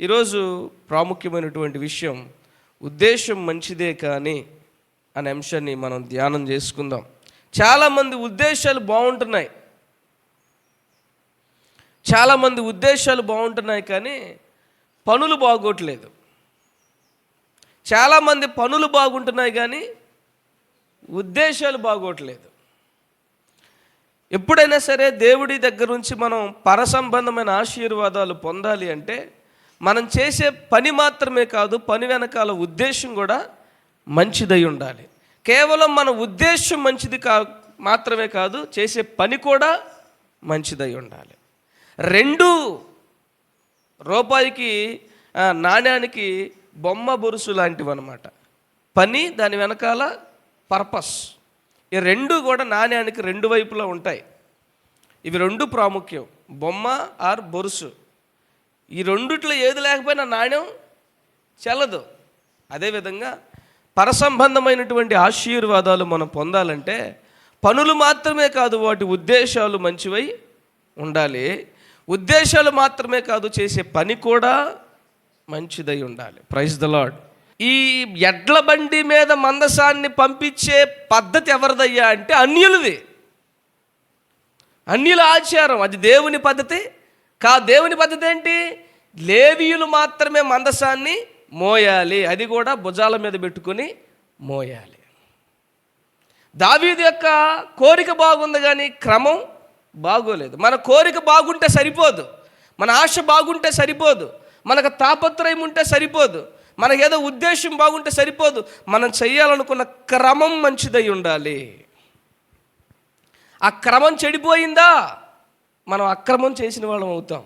ఈరోజు ప్రాముఖ్యమైనటువంటి విషయం ఉద్దేశం మంచిదే కానీ అనే అంశాన్ని మనం ధ్యానం చేసుకుందాం. చాలామంది ఉద్దేశాలు బాగుంటున్నాయి. చాలామంది ఉద్దేశాలు బాగుంటున్నాయి కానీ పనులు బాగోట్లేదు. చాలామంది పనులు బాగుంటున్నాయి కానీ ఉద్దేశాలు బాగోట్లేదు. ఎప్పుడైనా సరే దేవుడి దగ్గర నుంచి మనం పరసంబంధమైన ఆశీర్వాదాలు పొందాలి అంటే మనం చేసే పని మాత్రమే కాదు పని వెనకాల ఉద్దేశం కూడా మంచిదై ఉండాలి. కేవలం మన ఉద్దేశం మంచిది కా మాత్రమే కాదు చేసే పని కూడా మంచిదై ఉండాలి. రెండు రూపాయికి నాణ్యానికి బొమ్మ బొరుసు లాంటివి అనమాట పని దాని వెనకాల పర్పస్. ఈ రెండు కూడా నాణ్యానికి రెండు వైపులా ఉంటాయి. ఇవి రెండు ప్రాముఖ్యం. బొమ్మ ఆర్ బొరుసు. ఈ రెండిట్లో ఏది లేకపోయినా నాణ్యం చెల్లదు. అదేవిధంగా పరసంబంధమైనటువంటి ఆశీర్వాదాలు మనం పొందాలంటే పనులు మాత్రమే కాదు వాటి ఉద్దేశాలు మంచివై ఉండాలి. ఉద్దేశాలు మాత్రమే కాదు చేసే పని కూడా మంచిదై ఉండాలి. ప్రైజ్ ద లాడ్ ఈ ఎడ్ల బండి మీద మందసాన్ని పంపించే పద్ధతి ఎవరిదయ్యా అంటే అన్యులది. అన్యుల ఆచారం అది దేవుని పద్ధతి కా దేవుని పద్ధతి ఏంటి? లేవీయులు మాత్రమే మందసాన్ని మోయాలి. అది కూడా భుజాల మీద పెట్టుకొని మోయాలి. దావీది యొక్క కోరిక బాగుంది కానీ క్రమం బాగోలేదు. మన కోరిక బాగుంటే సరిపోదు. మన ఆశ బాగుంటే సరిపోదు. మనకు తాపత్రయం ఉంటే సరిపోదు. మనకు ఏదో ఉద్దేశం బాగుంటే సరిపోదు. మనం చేయాలనుకున్న క్రమం మంచిదై ఉండాలి. ఆ క్రమం చెడిపోయిందా? మనం అక్రమం చేసిన వాళ్ళం అవుతాం.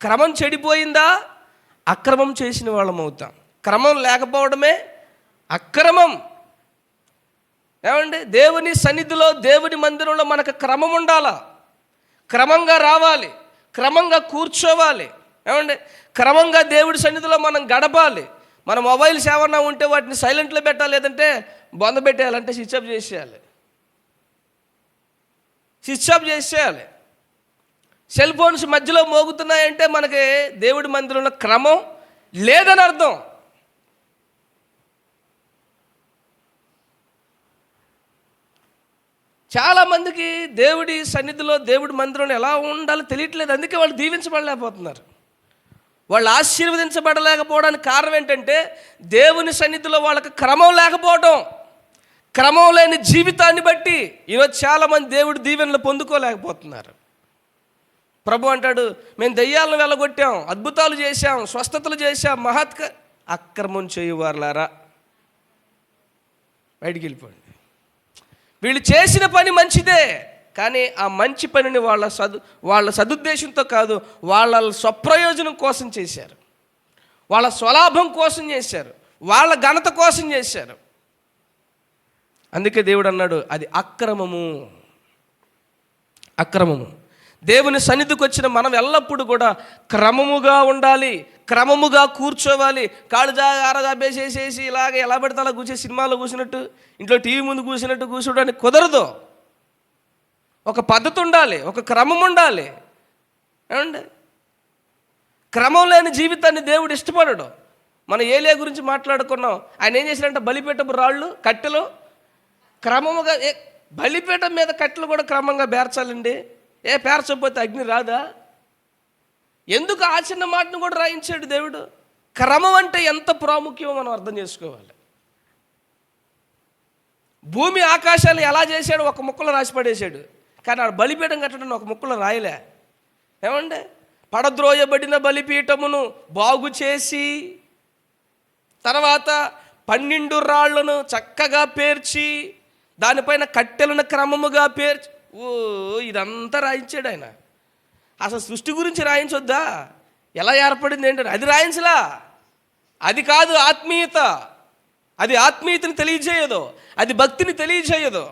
క్రమం చెడిపోయిందా? అక్రమం చేసిన వాళ్ళం అవుతాం. క్రమం లేకపోవడమే అక్రమం. ఏమండి? దేవుని సన్నిధిలో దేవుని మందిరంలో మనకు క్రమం ఉండాలా? క్రమంగా రావాలి. క్రమంగా కూర్చోవాలి. ఏమండి? క్రమంగా దేవుడి సన్నిధిలో మనం గడపాలి. మన మొబైల్స్ ఏమన్నా ఉంటే వాటిని సైలెంట్లో పెట్టాలి లేదంటే బొంద పెట్టేయాలంటే స్విచ్ ఆఫ్ చేసేయాలి. స్విచ్ ఆఫ్ చేసేయాలి. సెల్ ఫోన్స్ మధ్యలో మోగుతున్నాయంటే మనకి దేవుడి మందిరంలో క్రమం లేదని అర్థం. చాలామందికి దేవుడి సన్నిధిలో దేవుడి మందిరంలో ఎలా ఉండాలో తెలియట్లేదు. అందుకే వాళ్ళు దీవించబడలేకపోతున్నారు. వాళ్ళు ఆశీర్వదించబడలేకపోవడానికి కారణం ఏంటంటే దేవుని సన్నిధిలో వాళ్ళకి క్రమం లేకపోవడం క్రమం లేని జీవితాన్ని బట్టి ఈరోజు చాలామంది దేవుడి దీవెనలు పొందుకోలేకపోతున్నారు. ప్రభు అంటాడు మేము దెయ్యాలను వెళ్ళగొట్టాం అద్భుతాలు చేశాం స్వస్థతలు చేశాం మహత్క అక్రమం చేయువారులారా. బయటికి వెళ్ళిపోండి. వీళ్ళు చేసిన పని మంచిదే కానీ ఆ మంచి పనిని వాళ్ళ సదు వాళ్ళ సదుద్దేశంతో కాదు వాళ్ళ స్వప్రయోజనం కోసం చేశారు. వాళ్ళ స్వలాభం కోసం చేశారు. వాళ్ళ ఘనత కోసం చేశారు. అందుకే దేవుడు అన్నాడు అది అక్రమము. అక్రమము. దేవుని సన్నిధికి వచ్చిన మనం ఎల్లప్పుడూ కూడా క్రమముగా ఉండాలి క్రమముగా కూర్చోవాలి. కాళ్ళు జా ఆరజాబేసేసేసి ఇలాగ ఎలా పెడితే అలా కూర్చే సినిమాలో కూర్చున్నట్టు ఇంట్లో టీవీ ముందు కూర్చున్నట్టు కూర్చోడానికి కుదరదు. ఒక పద్ధతి ఉండాలి ఒక క్రమం ఉండాలి. ఏమండి? క్రమం లేని జీవితాన్ని దేవుడు ఇష్టపడడు. మనం ఏలియా గురించి మాట్లాడుకున్నాం. ఆయన ఏం చేశారంటే బలిపీఠపు రాళ్ళు కట్టెలు క్రమముగా ఏ బలిపీఠం మీద కట్టెలు కూడా క్రమంగా బేర్చాలండి. ఏ పేర్చకపోతే అగ్ని రాదా? ఎందుకు ఆ చిన్న మాటను కూడా రాయించాడు దేవుడు? క్రమం అంటే ఎంత ప్రాముఖ్యమో మనం అర్థం చేసుకోవాలి. భూమి ఆకాశాలు ఎలా చేశాడు ఒక ముక్కలో రాసి పడేశాడు. కానీ ఆడు బలిపీఠం కట్టడం ఒక ముక్కలో రాయలే. ఏమండి? పడద్రోయబడిన బలిపీఠమును బాగు చేసి తర్వాత పన్నెండు రాళ్ళను చక్కగా పేర్చి దానిపైన కట్టెలను క్రమముగా పేర్చి ఓ ఇదంతా రాయించాడు ఆయన. అసలు సృష్టి గురించి రాయించొద్దా? ఎలా ఏర్పడింది ఏంటంటే అది రాయించలా? అది కాదు ఆత్మీయత. అది ఆత్మీయతని తెలియజేయదు. అది భక్తిని తెలియజేయదు.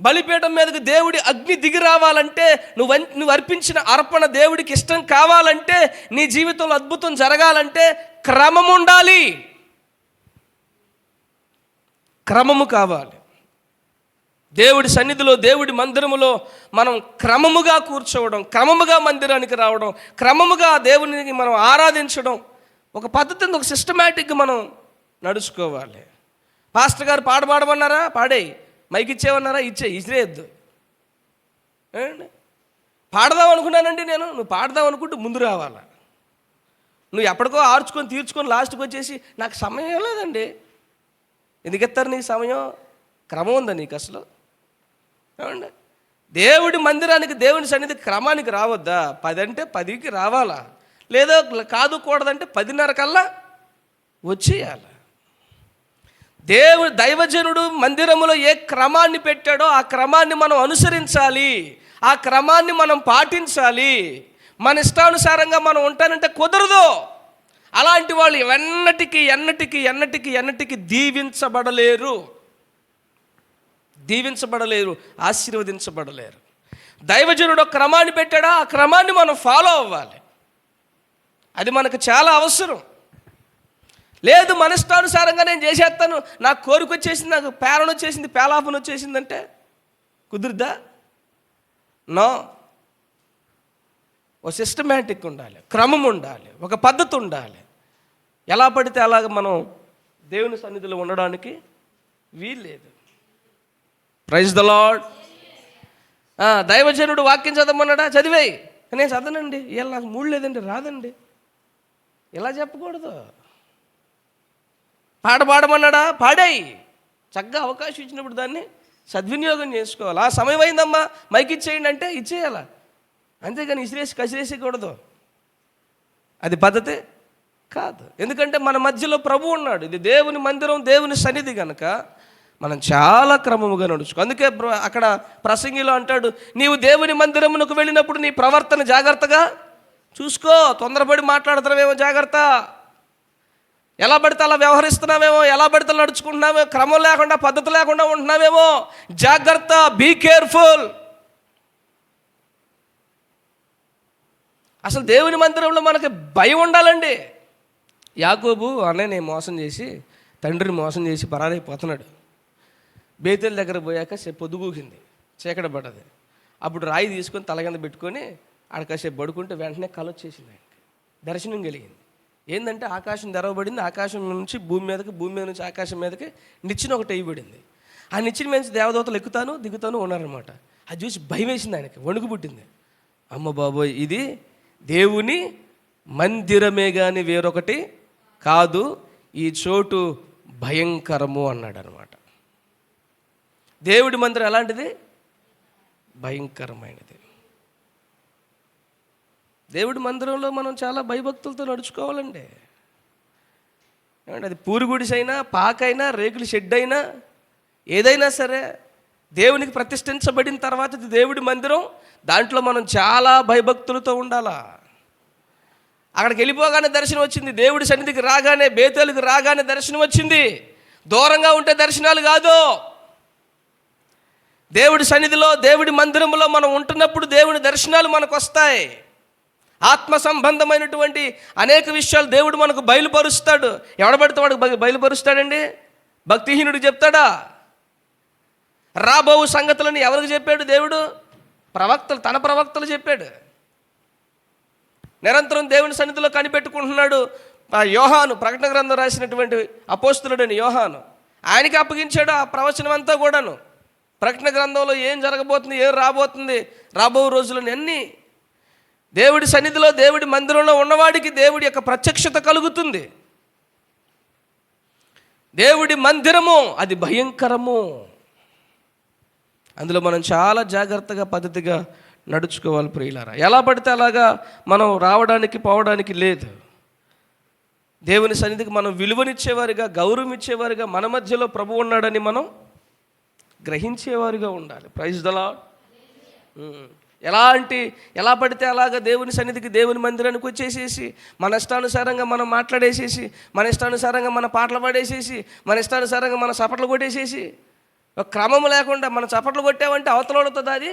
బలిపీఠం మీదకు దేవుడి అగ్ని దిగి రావాలంటే నువ్వు నువ్వు అర్పించిన అర్పణ దేవుడికి ఇష్టం కావాలంటే నీ జీవితంలో అద్భుతం జరగాలంటే క్రమం ఉండాలి క్రమము కావాలి. దేవుడి సన్నిధిలో దేవుడి మందిరములో మనం క్రమముగా కూర్చోవడం క్రమముగా మందిరానికి రావడం క్రమముగా దేవునికి మనం ఆరాధించడం ఒక పద్ధతిని ఒక సిస్టమేటిక్గా మనం నడుచుకోవాలి. పాస్టర్ గారు పాట పాడమన్నారా? పాడేయి. మైక్ ఇచ్చేవన్నారా? ఇచ్చే ఇచ్చేయద్దు పాడదాం అనుకున్నానండి నేను. నువ్వు పాడదాం అనుకుంటే ముందు రావాలా? నువ్వు ఎప్పటికో ఆర్చుకొని తీర్చుకొని లాస్ట్కి వచ్చేసి నాకు సమయం లేదండి. ఎందుకు ఎత్తారు నీకు సమయం? క్రమం ఉందా నీకు అసలు? ఏమండి? దేవుడి మందిరానికి దేవుని సన్నిధి క్రమానికి రావద్దా? పది అంటే పదికి రావాలా? లేదో కాదు కూడదంటే పదిన్నర కల్లా వచ్చేయాలి? దేవుడు దైవజనుడు మందిరములో ఏ క్రమాన్ని పెట్టాడో ఆ క్రమాన్ని మనం అనుసరించాలి. ఆ క్రమాన్ని మనం పాటించాలి. మన ఇష్టానుసారంగా మనం ఉంటానంటే కుదరదు. అలాంటి వాళ్ళు ఎన్నటికీ ఎన్నటికి ఎన్నటికి ఎన్నటికి దీవించబడలేరు. దీవించబడలేరు ఆశీర్వదించబడలేరు. దైవజనుడు క్రమాన్ని పెట్టాడా? ఆ క్రమాన్ని మనం ఫాలో అవ్వాలి. అది మనకు చాలా అవసరం. లేదు మనష్టానుసారంగా నేను చేసేస్తాను. నాకు కోరిక వచ్చేసింది నాకు పేరణ వచ్చేసింది పేలాపన వచ్చేసిందంటే కుదురుదా నో. ఓ సిస్టమేటిక్ ఉండాలి క్రమం ఉండాలి ఒక పద్ధతి ఉండాలి. ఎలా పడితే అలాగ మనం దేవుని సన్నిధిలో ఉండడానికి వీల్లేదు. ప్రైజ్ ద లాడ్ దైవజనుడు వాక్యం చదవమన్నాడా? చదివేయి. నేను చదవనండి. ఇలా నాకు మూడు లేదండి రాదండి. ఇలా చెప్పకూడదు. పాట పాడమన్నాడా? పాడాయి. చక్కగా అవకాశం ఇచ్చినప్పుడు దాన్ని సద్వినియోగం చేసుకోవాలి. ఆ సమయం అయిందమ్మా. మైక్ ఇచ్చేయండి అంటే ఇచ్చేయాలా. అంతేగాని ఇసిరేసి కసిరేసేయకూడదు అది పద్ధతి కాదు. ఎందుకంటే మన మధ్యలో ప్రభు ఉన్నాడు. ఇది దేవుని మందిరం దేవుని సన్నిధి కనుక మనం చాలా క్రమముగా నడుచుకో. అందుకే అక్కడ ప్రసంగిలో అంటాడు నీవు దేవుని మందిరమునకు వెళ్ళినప్పుడు నీ ప్రవర్తన జాగ్రత్తగా చూసుకో. తొందరపడి మాట్లాడుతున్నావేమో జాగ్రత్త. ఎలా పడితే అలా వ్యవహరిస్తున్నామేమో ఎలా పడితే అలా నడుచుకుంటున్నామో క్రమం లేకుండా పద్ధతి లేకుండా ఉంటున్నామేమో జాగ్రత్త బీ కేర్ఫుల్. అసలు దేవుని మందిరంలో మనకి భయం ఉండాలండి. యాకోబు అన్నయ్య మోసం చేసి తండ్రిని మోసం చేసి పరారైపోతున్నాడు బేతల దగ్గర పోయాక పొద్దుగూకింది చీకట పడ్డది. అప్పుడు రాయి తీసుకొని తల కింద పెట్టుకొని ఆడ కాసేపు పడుకుంటే వెంటనే కళ వచ్చేసింది ఆయనకి. దర్శనం కలిగింది. ఏంటంటే ఆకాశం తెరవబడింది ఆకాశం నుంచి భూమి మీదకి భూమి మీద నుంచి ఆకాశం మీదకి నిచ్చిన ఒకటి వేయబడింది. ఆ నిచ్చిన మీద నుంచి దేవదూతలు ఎక్కుతాను దిగుతాను ఉన్నారనమాట అది చూసి భయం వేసింది ఆయనకి వణుకు పుట్టింది. అమ్మ బాబోయ్ ఇది దేవుని మందిరమే కానీ వేరొకటి కాదు ఈ చోటు భయంకరము అన్నాడు అనమాట దేవుడి మందిరం ఎలాంటిది? భయంకరమైనది. దేవుడి మందిరంలో మనం చాలా భయభక్తులతో నడుచుకోవాలండి. ఏమంటే అది పూరిగుడిసైనా పాకైనా రేకుల షెడ్ అయినా ఏదైనా సరే దేవునికి ప్రతిష్ఠించబడిన తర్వాత ఇది దేవుడి మందిరం దాంట్లో మనం చాలా భయభక్తులతో ఉండాలా? అక్కడికి వెళ్ళిపోగానే దర్శనం వచ్చింది. దేవుడి సన్నిధికి రాగానే బేతలకు రాగానే దర్శనం వచ్చింది. దూరంగా ఉంటే దర్శనాలు కాదు. దేవుడి సన్నిధిలో దేవుడి మందిరంలో మనం ఉంటున్నప్పుడు దేవుడి దర్శనాలు మనకు వస్తాయి ఆత్మ సంబంధమైనటువంటి అనేక విషయాలు దేవుడు మనకు బయలుపరుస్తాడు. ఎవడబడితే వాడు బయలుపరుస్తాడండి? భక్తిహీనుడికి చెప్తాడా? రాబోవు సంగతులను ఎవరికి చెప్పాడు దేవుడు? ప్రవక్తలు తన ప్రవక్తలు చెప్పాడు. నిరంతరం దేవుని సన్నిధిలో కనిపెట్టుకుంటున్నాడు. ఆ యోహాను ప్రకటన గ్రంథం రాసినటువంటి అపోస్తులుడని యోహాను. ఆయనకి అప్పగించాడు ఆ ప్రవచనం అంతా కూడాను. ప్రకటన గ్రంథంలో ఏం జరగబోతుంది ఏం రాబోతుంది రాబో రోజులను ఎన్ని దేవుడి సన్నిధిలో దేవుడి మందిరంలో ఉన్నవాడికి దేవుడి యొక్క ప్రత్యక్షత కలుగుతుంది. దేవుడి మందిరము అది భయంకరము. అందులో మనం చాలా జాగ్రత్తగా పద్ధతిగా నడుచుకోవాలి ప్రియులారా. ఎలా పడితే అలాగా మనం రావడానికి పోవడానికి లేదు. దేవుని సన్నిధికి మనం విలువనిచ్చేవారిగా గౌరవం ఇచ్చేవారిగా మన మధ్యలో ప్రభు ఉన్నాడని మనం గ్రహించేవారుగా ఉండాలి. ప్రైజ్ దలా ఎలాంటి ఎలా పడితే అలాగా దేవుని సన్నిధికి దేవుని మందిరానికి వచ్చేసేసి మన ఇష్టానుసారంగా మనం మాట్లాడేసేసి మన ఇష్టానుసారంగా మన పాటలు పాడేసేసి మన ఇష్టానుసారంగా మన చప్పట్లు కొట్టేసేసి క్రమం లేకుండా మన చప్పట్లు కొట్టామంటే అవతలవుతుంది అది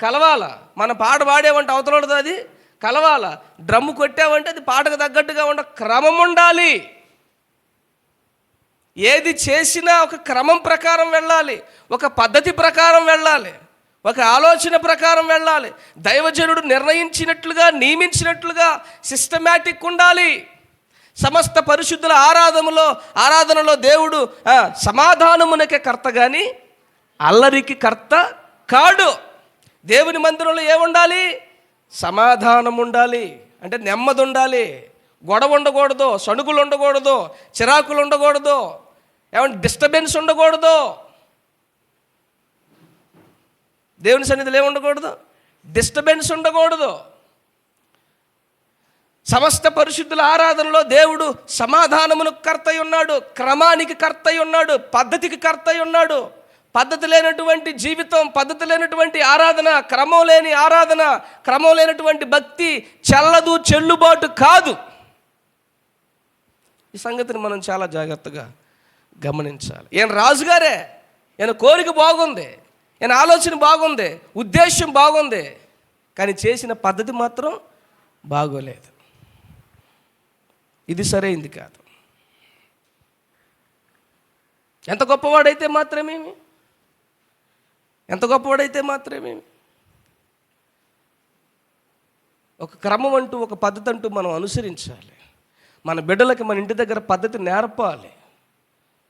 కలవాల? మన పాట పాడేవంటే అవతలవుతుంది అది కలవాల? డ్రమ్ము కొట్టావంటే అది పాటకు తగ్గట్టుగా ఉండ క్రమం ఉండాలి. ఏది చేసినా ఒక క్రమం ప్రకారం వెళ్ళాలి ఒక పద్ధతి ప్రకారం వెళ్ళాలి ఒక ఆలోచన ప్రకారం వెళ్ళాలి. దైవజనుడు నిర్ణయించినట్లుగా నియమించినట్లుగా సిస్టమేటిక్ ఉండాలి. సమస్త పరిశుద్ధుల ఆరాధనలో ఆరాధనలో దేవుడు సమాధానమునకే కర్త కానీ అల్లరికి కర్త కాడు. దేవుని మందిరంలో ఏముండాలి? సమాధానం ఉండాలి అంటే నెమ్మది ఉండాలి గొడవ ఉండకూడదు సణుకులు ఉండకూడదు చిరాకులు ఉండకూడదు ఏమంటే డిస్టర్బెన్స్ ఉండకూడదు. దేవుని సన్నిధిలో ఏమి ఉండకూడదు? డిస్టర్బెన్స్ ఉండకూడదు. సమస్త పరిశుద్ధుల ఆరాధనలో దేవుడు సమాధానమును కర్తయి ఉన్నాడు క్రమానికి కర్తయి ఉన్నాడు పద్ధతికి కర్తయి ఉన్నాడు. పద్ధతి లేనటువంటి జీవితం పద్ధతి లేనటువంటి ఆరాధన క్రమం లేని ఆరాధన క్రమం లేనటువంటి భక్తి చెల్లదు చెల్లుబాటు కాదు. ఈ సంగతిని మనం చాలా జాగ్రత్తగా గమనించాలి. ఈయన రాజుగారే. ఈయన కోరిక బాగుంది. ఈయన ఆలోచన బాగుంది. ఉద్దేశం బాగుంది. కానీ చేసిన పద్ధతి మాత్రం బాగోలేదు. ఇది సరైంది కాదు. ఎంత గొప్పవాడైతే మాత్రమేమి? ఎంత గొప్పవాడైతే మాత్రమేమి? ఒక క్రమం అంటూ ఒక పద్ధతి అంటూ మనం అనుసరించాలి. మన బిడ్డలకి మన ఇంటి దగ్గర పద్ధతి నేర్పాలి.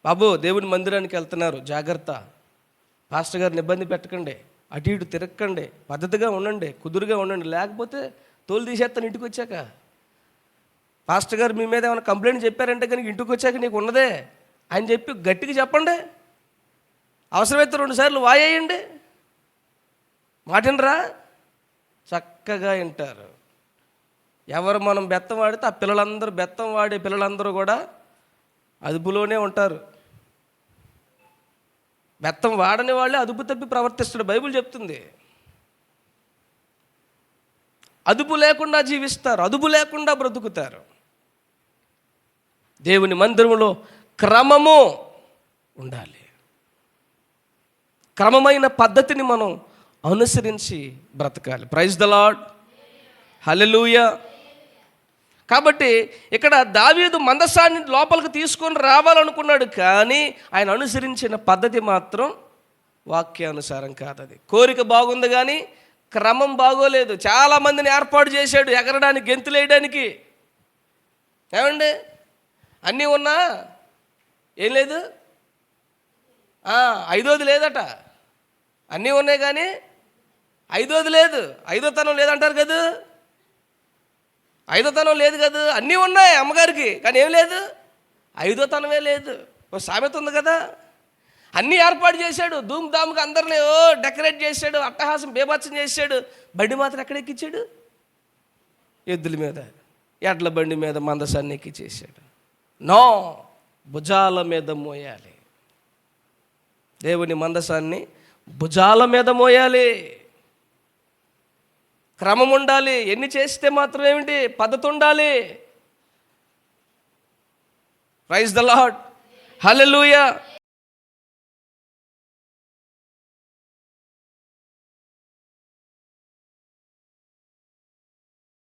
బాబు దేవుని మందిరానికి వెళ్తున్నారు. జాగ్రత్త. పాస్టర్ గారిని ఇబ్బంది పెట్టకండి. అటు ఇటు తిరగకండి. పద్ధతిగా ఉండండి. కుదురుగా ఉండండి. లేకపోతే తోలు తీసేస్తాను ఇంటికి వచ్చాక. పాస్టర్ గారు మీ మీద ఏమైనా కంప్లైంట్ చెప్పారంటే కనుక ఇంటికి వచ్చాక నీకు ఉన్నదే అని చెప్పి గట్టిగా చెప్పండి. అవసరమైతే రెండు సార్లు వాయేయండి. మాటినరా? చక్కగా వింటారు. ఎవరు మనం బెత్తం వాడితే ఆ పిల్లలందరూ బెత్తం వాడే పిల్లలందరూ కూడా అదుపులోనే ఉంటారు. బెత్తం వాడని వాళ్ళే అదుపు తప్పి ప్రవర్తిస్తాడు బైబిల్ చెప్తుంది. అదుపు లేకుండా జీవిస్తారు అదుపు లేకుండా బ్రతుకుతారు. దేవుని మందిరంలో క్రమము ఉండాలి. క్రమమైన పద్ధతిని మనం అనుసరించి బ్రతకాలి. ప్రైజ్ ద లాడ్ హలెలూయ కాబట్టి ఇక్కడ దావీదు మందసాన్ని లోపలికి తీసుకొని రావాలనుకున్నాడు కానీ ఆయన అనుసరించిన పద్ధతి మాత్రం వాక్యానుసారం కాదది. కోరిక బాగుంది కానీ క్రమం బాగోలేదు. చాలామందిని ఏర్పాటు చేశాడు ఎగరడానికి గెంతులేయడానికి ఏమండి? అన్నీ ఉన్నా? ఏం లేదు? ఐదోది లేదట. అన్నీ ఉన్నాయి కానీ ఐదోది లేదు. ఐదో తనం లేదంటారు కదా? ఐదో తనం లేదు కదా అన్నీ ఉన్నాయి అమ్మగారికి కానీ ఏం లేదు. ఐదో తనమే లేదు ఓ సామెత ఉంది కదా. అన్నీ ఏర్పాటు చేశాడు ధూమ్ ధామ్కి అందరినీ ఓ డెకరేట్ చేశాడు అట్టహాసం బేభత్సం చేశాడు. బండి మాత్రం ఎక్కడ ఎక్కించాడు? ఎద్దుల మీద ఎడ్ల బండి మీద మందసాన్ని ఎక్కిచ్చేసాడు నో భుజాల మీద మోయాలి. దేవుని మందసాన్ని భుజాల మీద మోయాలి. క్రమం ఉండాలి ఎన్ని చేస్తే మాత్రం ఏమిటి? పద్ధతి ఉండాలి ప్రైజ్ ద లాడ్ హల్లెలూయా